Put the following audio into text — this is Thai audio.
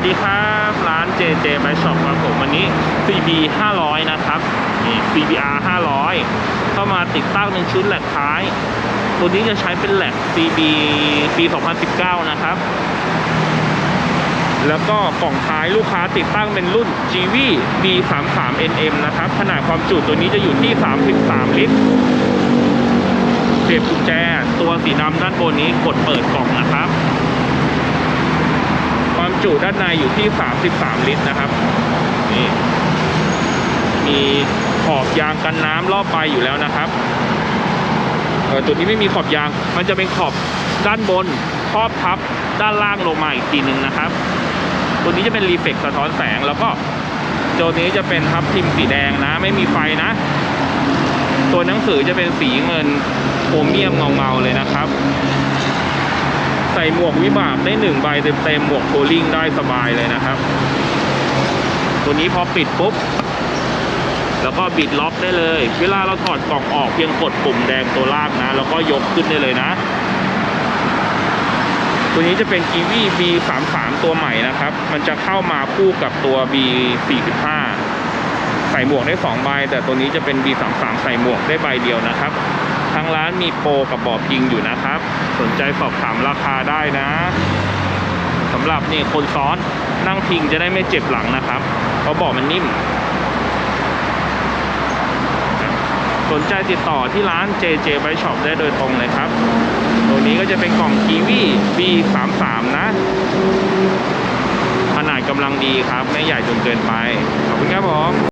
วัสดีครับร้าน JJ by Shop ครับผมวันนี้ CB 500 นะครับนี่ CBR 500 เข้ามาติดตั้งในชุดแหลกท้าย ตัวนี้จะใช้เป็นแหลก CB ปี 2019 นะครับ แล้วก็กล่องท้ายลูกค้าติดตั้งเป็นรุ่น GV B33NM นะครับ ขนาดความจุตัวนี้จะอยู่ที่ 33 ลิตรเสียบกุญแจ ตัวสีดำด้านบนนี้กดเปิดกล่องนะครับ จุด้านในอยู่ที่ 33 ลิตรนะครับนี่มีขอบยางกันน้ำรอบใบอยู่แล้วนะครับเออตัวนี้ไม่มีขอบยาง มันจะเป็นขอบด้านบนครอบทับด้านล่างลงมาอีกทีหนึ่งนะครับตัวนี้จะเป็นรีเฟกสะท้อนแสงแล้วก็ตัวนี้จะเป็นทับทิมสีแดงนะ ไม่มีไฟนะ ตัวหนังสือจะเป็นสีเงินโครเมียมเงาๆเลยนะครับ ส่หมวกวิบากได้หนึ่งใบเต็มๆหมวกโคลิ่งได้สบายเลยนะครับ ตัวนี้พอปิดปุ๊บ แล้วก็บิดล็อกได้เลย เวลาเราถอดกล่องออกเพียงกดปุ่มแดงตัวล่างนะ แล้วก็ยกขึ้นได้เลยนะ ตัวนี้จะเป็นกีวี B33 ตัวใหม่นะครับ มันจะเข้ามาคู่กับตัว B45 ใส่หมวกได้2ใบแต่ตัวนี้จะเป็น B33 ใส่หมวกได้ใบเดียวนะครับ ทางร้านมีโปรกับบอพิงอยู่นะครับ สนใจสอบถามราคาได้นะสำหรับนี่คนซ้อนนั่งพิงจะได้ไม่เจ็บหลังนะครับ เพราะเบอมันนิ่ม สนใจติดต่อที่ร้าน JJ by Shop ได้โดยตรงเลยครับตัวนี้ก็จะเป็นกล่องกีวี B33 นะ ขนาดกำลังดีครับ ไม่ใหญ่จนเกินไป ขอบคุณครับผม